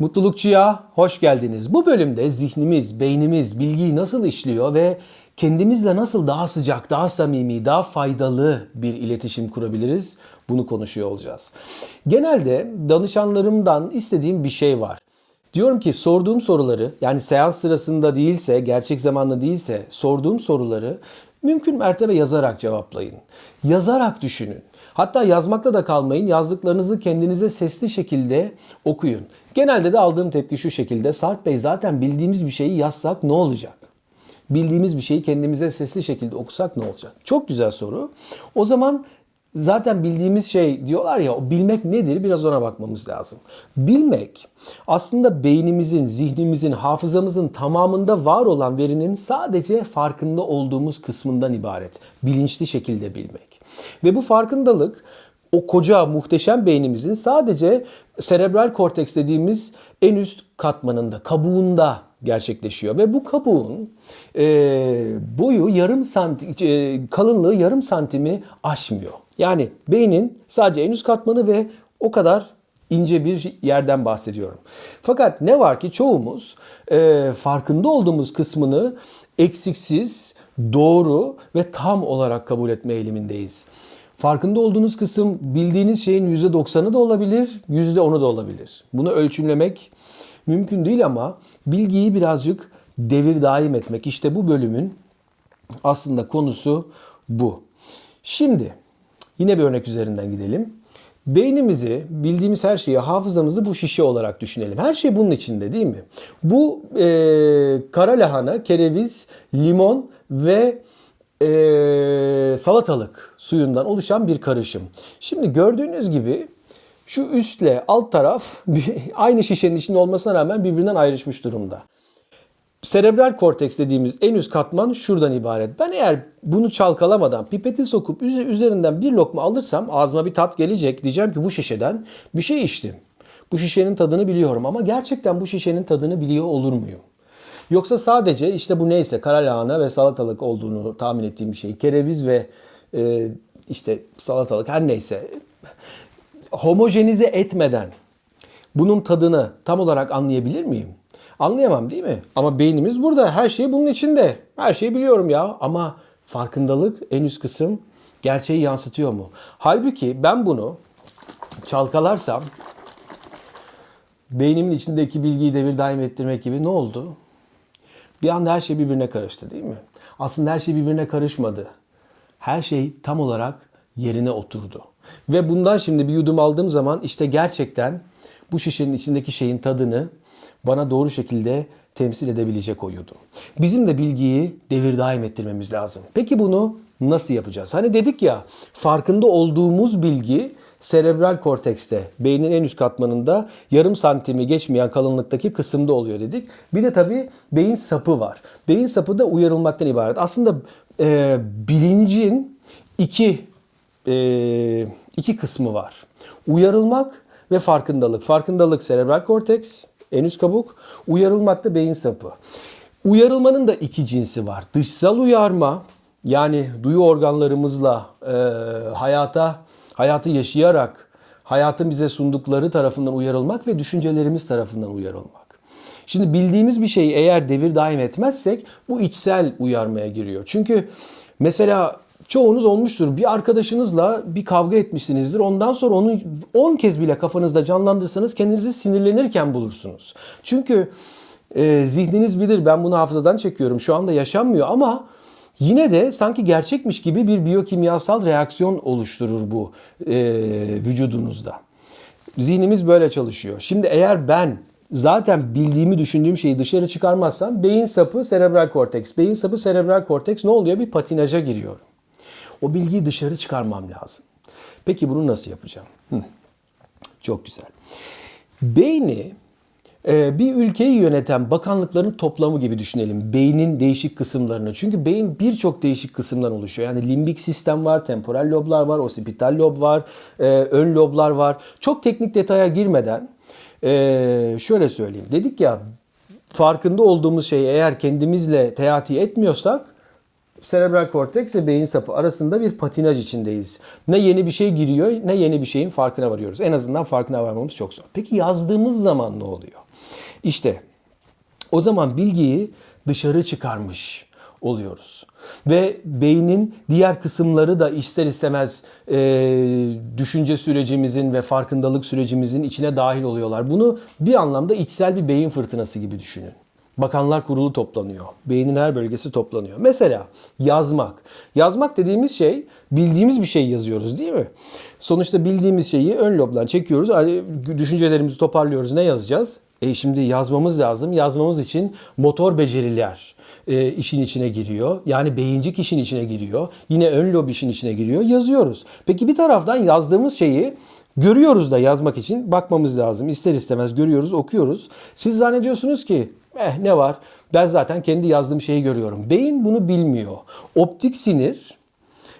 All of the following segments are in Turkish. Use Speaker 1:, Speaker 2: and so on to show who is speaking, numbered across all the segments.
Speaker 1: Mutlulukçuya hoş geldiniz. Bu bölümde zihnimiz, beynimiz, bilgiyi nasıl işliyor ve kendimizle nasıl daha sıcak, daha samimi, daha faydalı bir iletişim kurabiliriz? Bunu konuşuyor olacağız. Genelde danışanlarımdan istediğim bir şey var. Diyorum ki sorduğum soruları yani seans sırasında değilse, gerçek zamanlı değilse sorduğum soruları mümkün mertebe yazarak cevaplayın. Yazarak düşünün. Hatta yazmakla da kalmayın. Yazdıklarınızı kendinize sesli şekilde okuyun. Genelde de aldığım tepki şu şekilde. Sarp Bey zaten bildiğimiz bir şeyi yazsak ne olacak? Bildiğimiz bir şeyi kendimize sesli şekilde okusak ne olacak? Çok güzel soru. O zaman zaten bildiğimiz şey diyorlar ya o bilmek nedir biraz ona bakmamız lazım. Bilmek aslında beynimizin, zihnimizin, hafızamızın tamamında var olan verinin sadece farkında olduğumuz kısmından ibaret. Bilinçli şekilde bilmek. Ve bu farkındalık o koca muhteşem beynimizin sadece serebral korteks dediğimiz en üst katmanında, kabuğunda gerçekleşiyor. Ve bu kabuğun e, boyu yarım santim, e, kalınlığı yarım santimi aşmıyor. Yani beynin sadece en üst katmanı ve o kadar ince bir yerden bahsediyorum. Fakat ne var ki çoğumuz e, farkında olduğumuz kısmını eksiksiz, doğru ve tam olarak kabul etme eğilimindeyiz. Farkında olduğunuz kısım bildiğiniz şeyin %90'ı da olabilir, %10'u da olabilir. Bunu ölçümlemek mümkün değil ama bilgiyi birazcık devir daim etmek. İşte bu bölümün aslında konusu bu. Şimdi yine bir örnek üzerinden gidelim. Beynimizi, bildiğimiz her şeyi, hafızamızı bu şişe olarak düşünelim. Her şey bunun içinde değil mi? Bu e, kara lahana, kereviz, limon ve e, salatalık suyundan oluşan bir karışım. Şimdi gördüğünüz gibi şu üstle alt taraf aynı şişenin içinde olmasına rağmen birbirinden ayrışmış durumda. Serebral korteks dediğimiz en üst katman şuradan ibaret. Ben eğer bunu çalkalamadan pipeti sokup üzerinden bir lokma alırsam ağzıma bir tat gelecek. Diyeceğim ki bu şişeden bir şey içtim. Bu şişenin tadını biliyorum ama gerçekten bu şişenin tadını biliyor olur muyum? Yoksa sadece işte bu neyse kara lahana ve salatalık olduğunu tahmin ettiğim bir şey. Kereviz ve e, işte salatalık her neyse homojenize etmeden bunun tadını tam olarak anlayabilir miyim? Anlayamam değil mi? Ama beynimiz burada. Her şey bunun içinde. Her şeyi biliyorum ya. Ama farkındalık en üst kısım gerçeği yansıtıyor mu? Halbuki ben bunu çalkalarsam beynimin içindeki bilgiyi devir daim ettirmek gibi ne oldu? Bir anda her şey birbirine karıştı değil mi? Aslında her şey birbirine karışmadı. Her şey tam olarak yerine oturdu. Ve bundan şimdi bir yudum aldığım zaman işte gerçekten bu şişenin içindeki şeyin tadını bana doğru şekilde temsil edebilecek o yudum. Bizim de bilgiyi devir daim ettirmemiz lazım. Peki bunu nasıl yapacağız? Hani dedik ya farkında olduğumuz bilgi serebral kortekste, beynin en üst katmanında yarım santimi geçmeyen kalınlıktaki kısımda oluyor dedik. Bir de tabii beyin sapı var. Beyin sapı da uyarılmaktan ibaret. Aslında e, bilincin iki e, iki kısmı var. Uyarılmak ve farkındalık. Farkındalık serebral korteks, en üst kabuk. Uyarılmak da beyin sapı. Uyarılmanın da iki cinsi var. Dışsal uyarma yani duyu organlarımızla e, hayata hayatı yaşayarak hayatın bize sundukları tarafından uyarılmak ve düşüncelerimiz tarafından uyarılmak. Şimdi bildiğimiz bir şeyi eğer devir daim etmezsek bu içsel uyarmaya giriyor. Çünkü mesela çoğunuz olmuştur. Bir arkadaşınızla bir kavga etmişsinizdir. Ondan sonra onu 10 kez bile kafanızda canlandırsanız kendinizi sinirlenirken bulursunuz. Çünkü e, zihniniz bilir ben bunu hafızadan çekiyorum. Şu anda yaşanmıyor ama Yine de sanki gerçekmiş gibi bir biyokimyasal reaksiyon oluşturur bu e, vücudunuzda. Zihnimiz böyle çalışıyor. Şimdi eğer ben zaten bildiğimi düşündüğüm şeyi dışarı çıkarmazsam beyin sapı serebral korteks. Beyin sapı serebral korteks ne oluyor? Bir patinaja giriyorum. O bilgiyi dışarı çıkarmam lazım. Peki bunu nasıl yapacağım? Hı. Çok güzel. Beyni ee, bir ülkeyi yöneten bakanlıkların toplamı gibi düşünelim. Beynin değişik kısımlarını. Çünkü beyin birçok değişik kısımdan oluşuyor. Yani limbik sistem var, temporal loblar var, osipital lob var, e, ön loblar var. Çok teknik detaya girmeden e, şöyle söyleyeyim. Dedik ya farkında olduğumuz şeyi eğer kendimizle teati etmiyorsak serebral korteks ve beyin sapı arasında bir patinaj içindeyiz. Ne yeni bir şey giriyor ne yeni bir şeyin farkına varıyoruz. En azından farkına varmamız çok zor. Peki yazdığımız zaman ne oluyor? İşte o zaman bilgiyi dışarı çıkarmış oluyoruz. Ve beynin diğer kısımları da ister istemez e, düşünce sürecimizin ve farkındalık sürecimizin içine dahil oluyorlar. Bunu bir anlamda içsel bir beyin fırtınası gibi düşünün. Bakanlar kurulu toplanıyor. Beynin her bölgesi toplanıyor. Mesela yazmak. Yazmak dediğimiz şey bildiğimiz bir şey yazıyoruz değil mi? Sonuçta bildiğimiz şeyi ön lobdan çekiyoruz. Düşüncelerimizi toparlıyoruz. Ne yazacağız? E şimdi yazmamız lazım. Yazmamız için motor beceriler e, işin içine giriyor. Yani beyincik işin içine giriyor. Yine ön lob işin içine giriyor. Yazıyoruz. Peki bir taraftan yazdığımız şeyi görüyoruz da yazmak için bakmamız lazım. İster istemez görüyoruz, okuyoruz. Siz zannediyorsunuz ki eh ne var? Ben zaten kendi yazdığım şeyi görüyorum. Beyin bunu bilmiyor. Optik sinir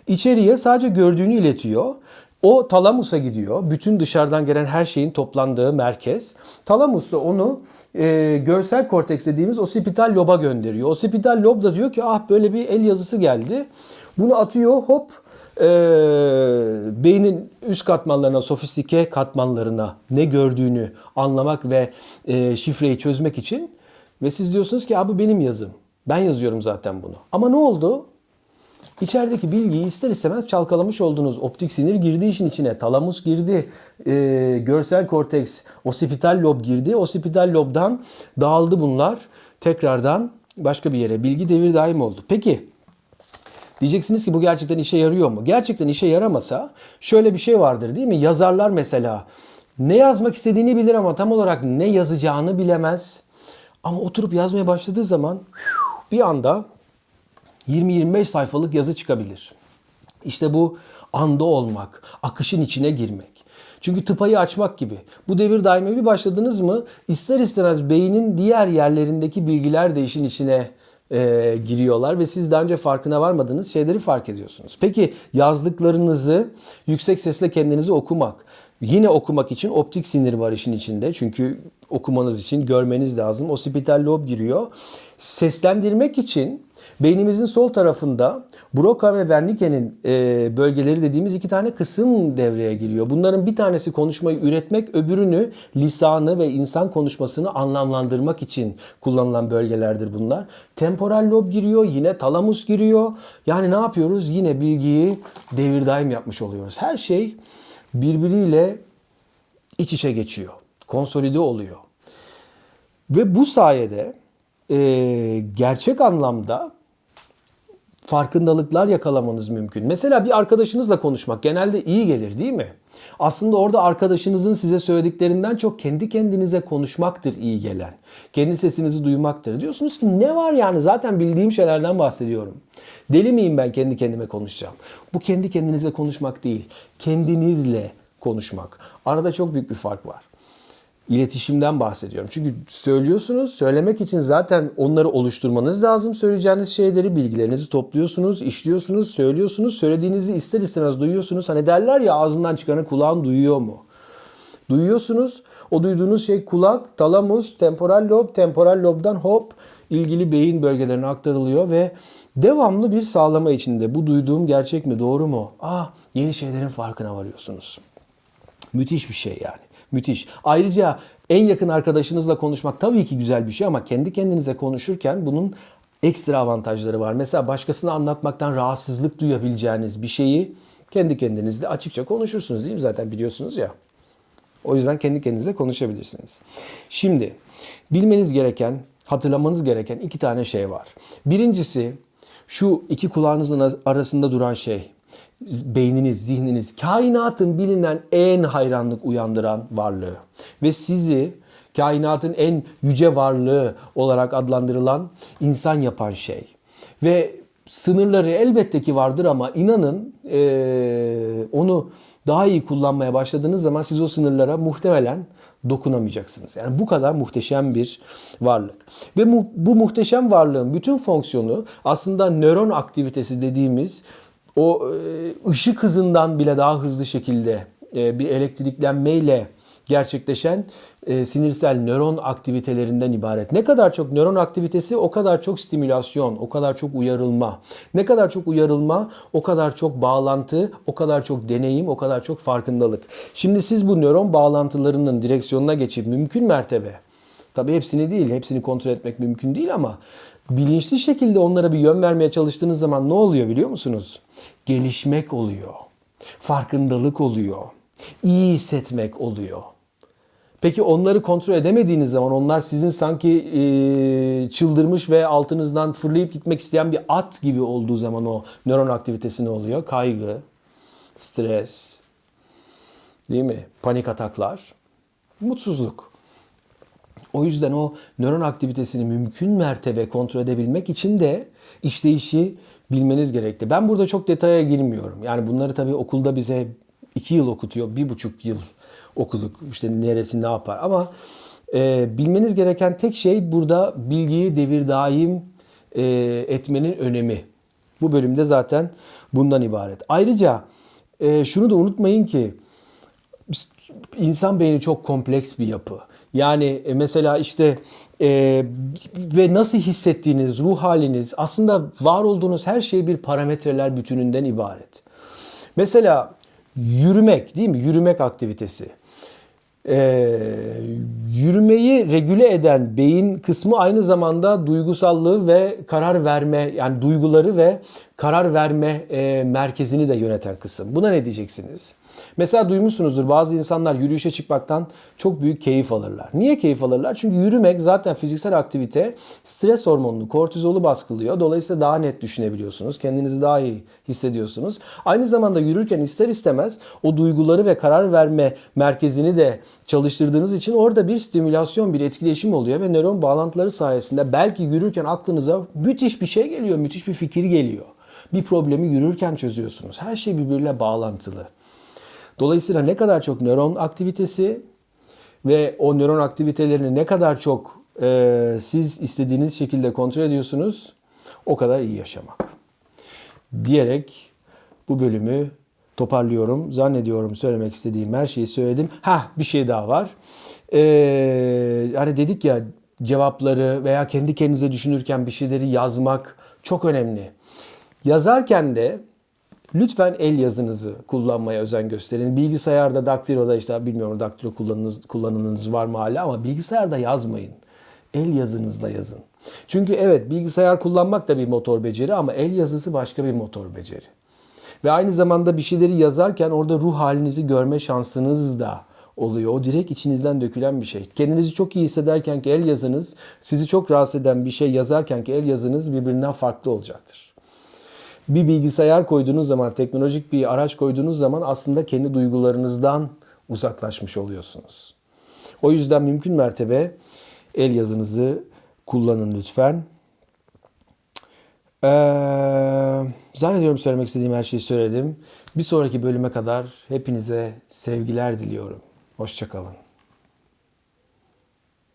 Speaker 1: içeriye sadece gördüğünü iletiyor. O talamusa gidiyor. Bütün dışarıdan gelen her şeyin toplandığı merkez. Talamus da onu e, görsel korteks dediğimiz osipital loba gönderiyor. Osipital lob da diyor ki ah böyle bir el yazısı geldi. Bunu atıyor hop e, beynin üst katmanlarına, sofistike katmanlarına ne gördüğünü anlamak ve e, şifreyi çözmek için. Ve siz diyorsunuz ki abi benim yazım. Ben yazıyorum zaten bunu. Ama ne oldu? İçerideki bilgiyi ister istemez çalkalamış oldunuz. Optik sinir girdi işin içine. Talamus girdi. E, görsel korteks, osipital lob girdi. Osipital lobdan dağıldı bunlar. Tekrardan başka bir yere. Bilgi devir daim oldu. Peki Diyeceksiniz ki bu gerçekten işe yarıyor mu? Gerçekten işe yaramasa şöyle bir şey vardır değil mi? Yazarlar mesela ne yazmak istediğini bilir ama tam olarak ne yazacağını bilemez. Ama oturup yazmaya başladığı zaman bir anda 20-25 sayfalık yazı çıkabilir. İşte bu anda olmak, akışın içine girmek. Çünkü tıpayı açmak gibi. Bu devir daimi bir başladınız mı ister istemez beynin diğer yerlerindeki bilgiler de işin içine e, giriyorlar ve siz daha önce farkına varmadığınız şeyleri fark ediyorsunuz. Peki yazdıklarınızı yüksek sesle kendinizi okumak. Yine okumak için optik sinir var işin içinde. Çünkü okumanız için görmeniz lazım. Osipital lob giriyor. Seslendirmek için beynimizin sol tarafında Broca ve Wernicke'nin e, bölgeleri dediğimiz iki tane kısım devreye giriyor. Bunların bir tanesi konuşmayı üretmek, öbürünü lisanı ve insan konuşmasını anlamlandırmak için kullanılan bölgelerdir bunlar. Temporal lob giriyor, yine talamus giriyor. Yani ne yapıyoruz? Yine bilgiyi devir daim yapmış oluyoruz. Her şey birbiriyle iç içe geçiyor. Konsolide oluyor. Ve bu sayede e, gerçek anlamda farkındalıklar yakalamanız mümkün. Mesela bir arkadaşınızla konuşmak genelde iyi gelir değil mi? Aslında orada arkadaşınızın size söylediklerinden çok kendi kendinize konuşmaktır iyi gelen. Kendi sesinizi duymaktır. Diyorsunuz ki ne var yani zaten bildiğim şeylerden bahsediyorum. Deli miyim ben kendi kendime konuşacağım? Bu kendi kendinize konuşmak değil. Kendinizle konuşmak. Arada çok büyük bir fark var iletişimden bahsediyorum. Çünkü söylüyorsunuz, söylemek için zaten onları oluşturmanız lazım. Söyleyeceğiniz şeyleri, bilgilerinizi topluyorsunuz, işliyorsunuz, söylüyorsunuz. Söylediğinizi ister istemez duyuyorsunuz. Hani derler ya ağzından çıkanı kulağın duyuyor mu? Duyuyorsunuz. O duyduğunuz şey kulak, talamus, temporal lob, temporal lobdan hop ilgili beyin bölgelerine aktarılıyor ve devamlı bir sağlama içinde. Bu duyduğum gerçek mi, doğru mu? Ah, yeni şeylerin farkına varıyorsunuz. Müthiş bir şey yani. Müthiş. Ayrıca en yakın arkadaşınızla konuşmak tabii ki güzel bir şey ama kendi kendinize konuşurken bunun ekstra avantajları var. Mesela başkasına anlatmaktan rahatsızlık duyabileceğiniz bir şeyi kendi kendinizle açıkça konuşursunuz değil mi? Zaten biliyorsunuz ya. O yüzden kendi kendinize konuşabilirsiniz. Şimdi bilmeniz gereken, hatırlamanız gereken iki tane şey var. Birincisi şu iki kulağınızın arasında duran şey beyniniz, zihniniz kainatın bilinen en hayranlık uyandıran varlığı ve sizi kainatın en yüce varlığı olarak adlandırılan insan yapan şey. Ve sınırları elbette ki vardır ama inanın ee, onu daha iyi kullanmaya başladığınız zaman siz o sınırlara muhtemelen dokunamayacaksınız. Yani bu kadar muhteşem bir varlık. Ve bu, bu muhteşem varlığın bütün fonksiyonu aslında nöron aktivitesi dediğimiz o e, ışık hızından bile daha hızlı şekilde e, bir elektriklenmeyle gerçekleşen e, sinirsel nöron aktivitelerinden ibaret. Ne kadar çok nöron aktivitesi o kadar çok stimülasyon, o kadar çok uyarılma. Ne kadar çok uyarılma o kadar çok bağlantı, o kadar çok deneyim, o kadar çok farkındalık. Şimdi siz bu nöron bağlantılarının direksiyonuna geçip mümkün mertebe Tabii hepsini değil, hepsini kontrol etmek mümkün değil ama bilinçli şekilde onlara bir yön vermeye çalıştığınız zaman ne oluyor biliyor musunuz? Gelişmek oluyor. Farkındalık oluyor. iyi hissetmek oluyor. Peki onları kontrol edemediğiniz zaman onlar sizin sanki e, çıldırmış ve altınızdan fırlayıp gitmek isteyen bir at gibi olduğu zaman o nöron aktivitesi ne oluyor? Kaygı, stres, değil mi? Panik ataklar, mutsuzluk. O yüzden o nöron aktivitesini mümkün mertebe kontrol edebilmek için de işleyişi bilmeniz gerekli. Ben burada çok detaya girmiyorum. Yani bunları tabii okulda bize iki yıl okutuyor, bir buçuk yıl okuduk. İşte neresi ne yapar. Ama e, bilmeniz gereken tek şey burada bilgiyi devir daim e, etmenin önemi. Bu bölümde zaten bundan ibaret. Ayrıca e, şunu da unutmayın ki insan beyni çok kompleks bir yapı. Yani e, mesela işte e, ve nasıl hissettiğiniz, ruh haliniz aslında var olduğunuz her şey bir parametreler bütününden ibaret. Mesela yürümek değil mi? Yürümek aktivitesi. Ee, yürümeyi regüle eden beyin kısmı aynı zamanda duygusallığı ve karar verme yani duyguları ve karar verme e, merkezini de yöneten kısım. Buna ne diyeceksiniz? Mesela duymuşsunuzdur bazı insanlar yürüyüşe çıkmaktan çok büyük keyif alırlar. Niye keyif alırlar? Çünkü yürümek zaten fiziksel aktivite stres hormonunu, kortizolu baskılıyor. Dolayısıyla daha net düşünebiliyorsunuz. Kendinizi daha iyi hissediyorsunuz. Aynı zamanda yürürken ister istemez o duyguları ve karar verme merkezini de çalıştırdığınız için orada bir stimülasyon, bir etkileşim oluyor ve nöron bağlantıları sayesinde belki yürürken aklınıza müthiş bir şey geliyor, müthiş bir fikir geliyor. Bir problemi yürürken çözüyorsunuz. Her şey birbiriyle bağlantılı. Dolayısıyla ne kadar çok nöron aktivitesi ve o nöron aktivitelerini ne kadar çok e, siz istediğiniz şekilde kontrol ediyorsunuz o kadar iyi yaşamak. Diyerek bu bölümü toparlıyorum. Zannediyorum söylemek istediğim her şeyi söyledim. Ha bir şey daha var. Ee, hani dedik ya cevapları veya kendi kendinize düşünürken bir şeyleri yazmak çok önemli. Yazarken de Lütfen el yazınızı kullanmaya özen gösterin. Bilgisayarda, daktiloda işte bilmiyorum daktilo kullanınız, kullanınız var mı hala ama bilgisayarda yazmayın. El yazınızla yazın. Çünkü evet bilgisayar kullanmak da bir motor beceri ama el yazısı başka bir motor beceri. Ve aynı zamanda bir şeyleri yazarken orada ruh halinizi görme şansınız da oluyor. O direkt içinizden dökülen bir şey. Kendinizi çok iyi hissederken ki el yazınız, sizi çok rahatsız eden bir şey yazarken ki el yazınız birbirinden farklı olacaktır bir bilgisayar koyduğunuz zaman, teknolojik bir araç koyduğunuz zaman aslında kendi duygularınızdan uzaklaşmış oluyorsunuz. O yüzden mümkün mertebe el yazınızı kullanın lütfen. Ee, zannediyorum söylemek istediğim her şeyi söyledim. Bir sonraki bölüme kadar hepinize sevgiler diliyorum. Hoşçakalın.